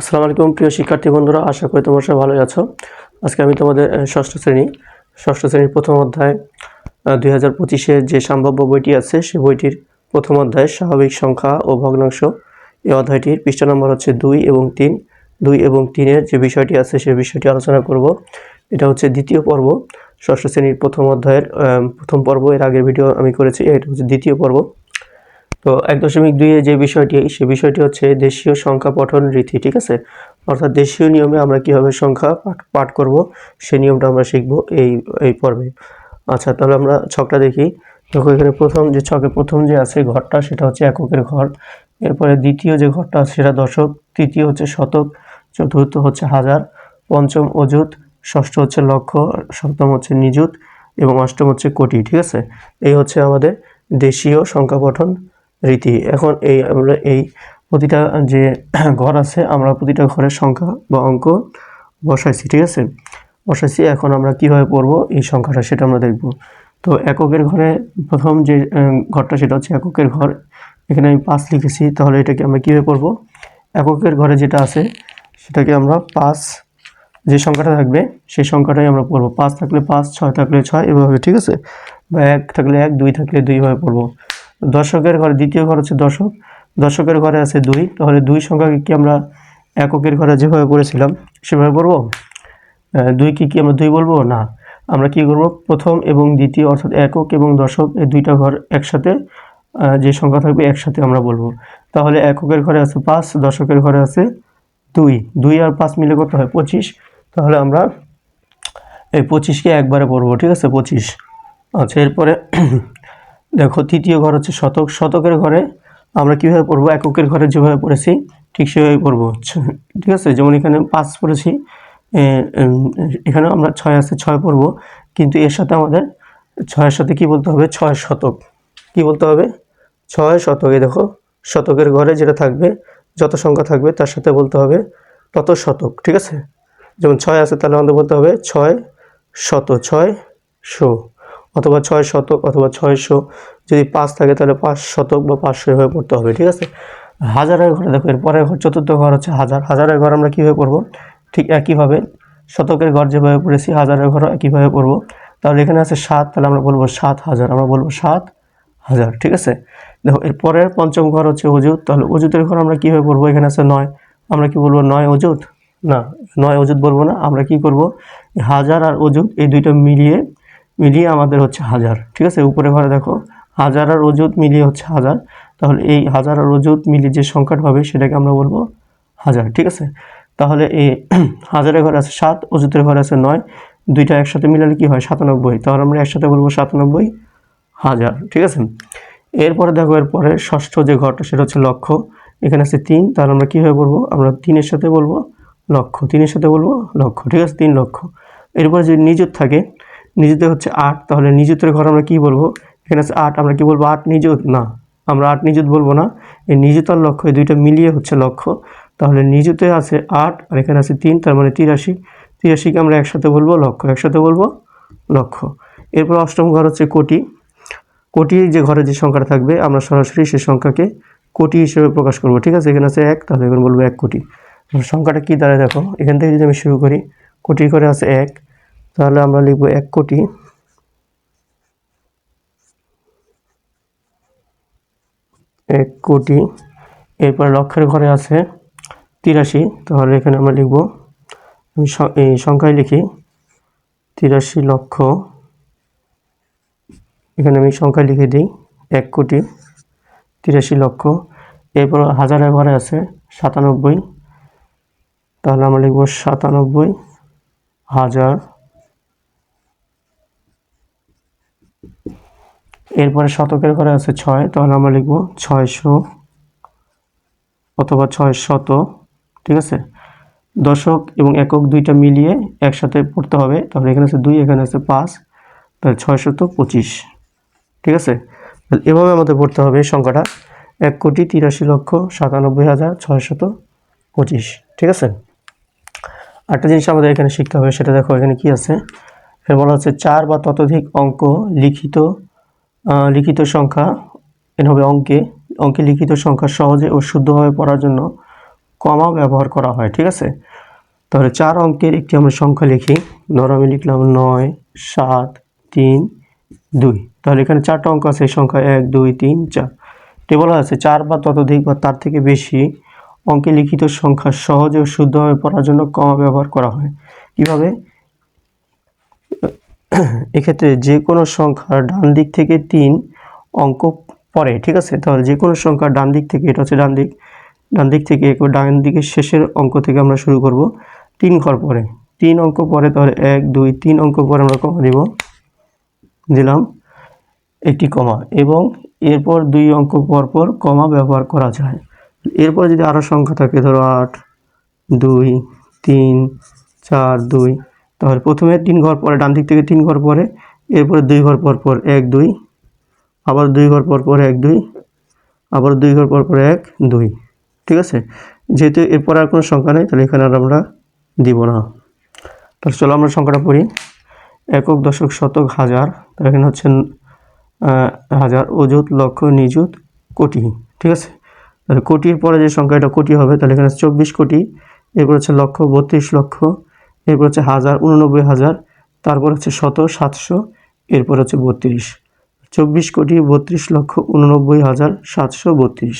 আসসালামু আলাইকুম প্রিয় শিক্ষার্থী বন্ধুরা, আশা করি তোমরা সবাই ভালোই আছো। আজকে আমি তোমাদের ষষ্ঠ শ্রেণি। ষষ্ঠ শ্রেণির প্রথম অধ্যায় দুই হাজার পঁচিশে যে সম্ভাব্য বইটি আছে, সেই বইটির প্রথম অধ্যায়, স্বাভাবিক সংখ্যা ও ভগ্নাংশ। এই অধ্যায়টির পৃষ্ঠা নম্বর হচ্ছে দুই এবং তিন। দুই এবং তিনের যে বিষয়টি আছে, সেই বিষয়টি আলোচনা করব। এটা হচ্ছে দ্বিতীয় পর্ব। ষষ্ঠ শ্রেণির প্রথম অধ্যায়ের প্রথম পর্ব, এর আগের ভিডিও আমি করেছি, এটা হচ্ছে দ্বিতীয় পর্ব। তো এক দশমিক দুইয়ে যে বিষয়টি, সে বিষয়টি হচ্ছে দেশীয় সংখ্যা পঠন রীতি, ঠিক আছে? অর্থাৎ দেশীয় নিয়মে আমরা কীভাবে সংখ্যা পাঠ পাঠ করব সেই নিয়মটা আমরা শিখব এই এই পর্বে। আচ্ছা তাহলে আমরা ছকটা দেখি। দেখো, এখানে প্রথম যে ছকে প্রথম যে আছে ঘরটা, সেটা হচ্ছে এককের ঘর। এরপরে দ্বিতীয় যে ঘরটা আছে, সেটা দশক। তৃতীয় হচ্ছে শতক। চতুর্থ হচ্ছে হাজার। পঞ্চম অযুত। ষষ্ঠ হচ্ছে লক্ষ। সপ্তম হচ্ছে নিযুত। এবং অষ্টম হচ্ছে কোটি, ঠিক আছে? এই হচ্ছে আমাদের দেশীয় সংখ্যা পঠন। রীতি। এখন এই আমরা এই প্রতিটা যে ঘর আছে, আমরা প্রতিটা ঘরের সংখ্যা বা অঙ্ক বসাইছি, ঠিক আছে? বসাইছি, এখন আমরা কীভাবে পড়ব এই সংখ্যাটা সেটা আমরা দেখব। তো এককের ঘরে প্রথম যে ঘরটা সেটা হচ্ছে এককের ঘর। এখানে আমি পাঁচ লিখেছি, তাহলে এটাকে আমরা কীভাবে পড়ব? এককের ঘরে যেটা আছে, সেটাকে আমরা পাঁচ, যে সংখ্যাটা থাকবে, সেই সংখ্যাটাই আমরা পড়ব। পাঁচ থাকলে পাঁচ, ছয় থাকলে ছয়, এভাবে, ঠিক আছে? বা এক থাকলে এক, দুই থাকলে দুইভাবে পড়ব। দশকের ঘরে দ্বিতীয় ঘর হচ্ছে দশক। দশকের ঘরে আছে দুই। তাহলে দুই সংখ্যাকে কি আমরা এককের ঘরে যেভাবে করেছিলাম সেভাবে আহ, দুই কি কি আমরা দুই বলব? না। আমরা কি করব? প্রথম এবং দ্বিতীয় অর্থাৎ একক এবং দশক এই দুইটা ঘর একসাথে যে সংখ্যা থাকবে একসাথে আমরা বলব। তাহলে এককের ঘরে আছে পাঁচ দশকের ঘরে আছে দুই। দুই আর পাঁচ মিলে কত হয়? পঁচিশ। তাহলে আমরা এই পঁচিশকে একবারে পড়ব ঠিক আছে? পঁচিশ। আচ্ছা এরপরে দেখো তৃতীয় ঘর হচ্ছে শতক। শতকের ঘরে আমরা কীভাবে পড়ব? এককের ঘরে যেভাবে পড়েছি ঠিক সেভাবে পড়ব ঠিক আছে? যেমন এখানে পাঁচ পড়েছি এ, উম, এখানে আমরা ছয় আছে ছয় পড়ব। কিন্তু এর সাথে আমাদের ছয়ের সাথে কি বলতে হবে? ছয় শতক। কি বলতে হবে? ছয় শতক। দেখো শতকের ঘরে যেটা থাকবে যত সংখ্যা থাকবে তার সাথে বলতে হবে তত শতক। ঠিক আছে? যেমন ছয় আছে তাহলে আমাদের বলতে হবে ছয় শত ছয় শো। অথবা ছয় শতক অথবা ছয়শো, যদি পাঁচ থাকে তাহলে পাঁচ শতক বা পাঁচশো এভাবে পড়তে হবে, ঠিক আছে? হাজারের ঘরে, দেখো, এর পরের ঘর, চতুর্থ ঘর হচ্ছে হাজার। হাজারের ঘর আমরা কীভাবে পড়ব? ঠিক একইভাবে শতকের ঘর যেভাবে পড়েছি, হাজারের ঘর একইভাবে পড়ব। তাহলে এখানে আছে সাত, তাহলে আমরা বলব সাত হাজার, আমরা বলব সাত হাজার, ঠিক আছে? দেখো, এর পরের পঞ্চম ঘর হচ্ছে অজুত তাহলে অজুতের ঘর আমরা কীভাবে পড়ব? এখানে আছে নয়। আমরা কি বলব, নয় অজুত না, নয় অজুত বলব না। আমরা কি করব? হাজার আর অজুত এই দুইটা মিলিয়ে মিলিয়ে আমাদের হচ্ছে হাজার। ঠিক আছে? উপরে ঘরে দেখো, হাজার আর অজুত মিলিয়ে হচ্ছে হাজার। তাহলে এই হাজার আর অজুত মিলিয়ে যে সংখ্যাটা হবে, সেটাকে আমরা বলব হাজার। ঠিক আছে? তাহলে এই হাজারের ঘরে আছে সাত অজুতের ঘরে আছে নয়। দুইটা একসাথে মিলালে কি হয়? সাতানব্বই। তাহলে আমরা একসাথে বলব সাতানব্বই হাজার। ঠিক আছে? এরপরে দেখো, এরপরে ষষ্ঠ যে ঘরটা, সেটা হচ্ছে লক্ষ এখানে আছে তিন। তাহলে আমরা কীভাবে বলব? আমরা তিনের সাথে বলব লক্ষ তিনের সাথে বলব লক্ষ ঠিক আছে? তিন লক্ষ এরপরে যদি নিযুত থাকে নিযুতে হচ্ছে আট, তাহলে নিযুতের ঘর আমরা কী বলব? এখানে আছে আট, আমরা কি বলব আট নিযুত না, আমরা আট নিযুত বলব না। এই নিযুত আর লক্ষ এই দুইটা মিলিয়ে হচ্ছে লক্ষ্য। তাহলে নিযুতে আছে আট আর এখানে আছে তিন, তার মানে তিরাশি। তিরাশিকে আমরা একসাথে বলব, লক্ষ্য, একসাথে বলব, লক্ষ্য। এরপর অষ্টম ঘর হচ্ছে কোটি। কোটি যে ঘরে যে সংখ্যাটা থাকবে, আমরা সরাসরি সেই সংখ্যাকে কোটি হিসেবে প্রকাশ করব, ঠিক আছে? এখানে আছে এক, তাহলে এখানে বলব এক কোটি। সংখ্যাটা কী? দাঁড়ায় দেখো। এখান থেকে যদি আমি শুরু করি কোটি করে আছে এক তাহলে আমরা লিখব এক কোটি। এক কোটি। এরপর লক্ষের ঘরে আছে তিরাশি। তাহলে এখানে আমরা লিখব, আমি সংখ্যায় লিখি, তিরাশি লক্ষ। এখানে আমি সংখ্যা লিখে দিই, এক কোটি, তিরাশি লক্ষ। এরপর হাজারের ঘরে আছে সাতানব্বই। তাহলে আমরা লিখব সাতানব্বই হাজার। এরপরে শতকের ঘরে আছে ছয়, তাহলে আমরা লিখব ছয়শো অথবা ছয় শত, ঠিক আছে? দশক এবং একক দুইটা মিলিয়ে একসাথে পড়তে হবে, তাহলে এখানে আছে দুই, এখানে আছে পাঁচ, তাহলে ছয়শত পঁচিশ, ঠিক আছে? তাহলে এভাবে আমাদের পড়তে হবে এই সংখ্যাটা। এক কোটি তিরাশি লক্ষ সাতানব্বই হাজার ছয়শত পঁচিশ, ঠিক আছে? আরেকটা জিনিস আমাদের এখানে শিখতে হবে, সেটা দেখো এখানে কি আছে? এখানে বলা হচ্ছে চার বা ততোধিক অঙ্ক লিখিত লিখিত সংখ্যা এখানে হবে অঙ্কে। অঙ্কে লিখিত সংখ্যা সহজে ও শুদ্ধভাবে পড়ার জন্য কমা ব্যবহার করা হয়, ঠিক আছে? তাহলে চার অঙ্কের একটি আমরা সংখ্যা লিখি। ধরো আমি লিখলাম নয়, সাত, তিন, দুই। তাহলে এখানে চারটা অঙ্ক আছে সংখ্যা এক, দুই, তিন, চার। টেবল আছে, চার বা ততোধিক বা তার থেকে বেশি অঙ্কে লিখিত সংখ্যা সহজে ও শুদ্ধভাবে পড়ার জন্য কমা ব্যবহার করা হয়। কীভাবে? এক্ষেত্রে যে কোনো সংখ্যার ডান দিক থেকে তিন অঙ্ক পরে, ঠিক আছে? তাহলে যে কোনো সংখ্যার ডান দিক থেকে, এটা হচ্ছে ডান দিক ডান দিক থেকে ডান দিকের শেষের অঙ্ক থেকে আমরা শুরু করব, তিন ঘর পরে। তিন অঙ্ক পরে তাহলে এক, দুই, তিন অঙ্ক পরে আমরা কমা দিব, দিলাম একটি কমা এবং এরপর দুই অঙ্ক পর পর কমা ব্যবহার করা যায়। এরপর যদি আরও সংখ্যা থাকে, ধরো আট, দুই, তিন, চার, দুই তাহলে প্রথমে তিন ঘর পরে, ডান দিক থেকে তিন ঘর পরে, এরপরে দুই ঘর পর পর এক, দুই, আবার দুই ঘর পর পর এক, দুই, আবার দুই ঘর পর পর এক, দুই, ঠিক আছে? যেহেতু এরপর আর কোনো সংখ্যা নেই, তাহলে এখানে আর আমরা দিব না। তাহলে চলো আমরা সংখ্যাটা পড়ি। একক, দশক, শতক, হাজার, তাহলে এখানে হচ্ছে হাজার, অযুত, লক্ষ, নিযুত, কোটি, ঠিক আছে? তাহলে কোটির পরে যে সংখ্যাটা কোটি হবে, তাহলে এখানে চব্বিশ কোটি, এরপর হচ্ছে লক্ষ, বত্রিশ লক্ষ এরপর হচ্ছে হাজার, উননব্বই হাজার, তারপর হচ্ছে শত, সাতশো, এরপর হচ্ছে বত্রিশ। চব্বিশ কোটি বত্রিশ লক্ষ, উননব্বই হাজার, সাতশো বত্রিশ।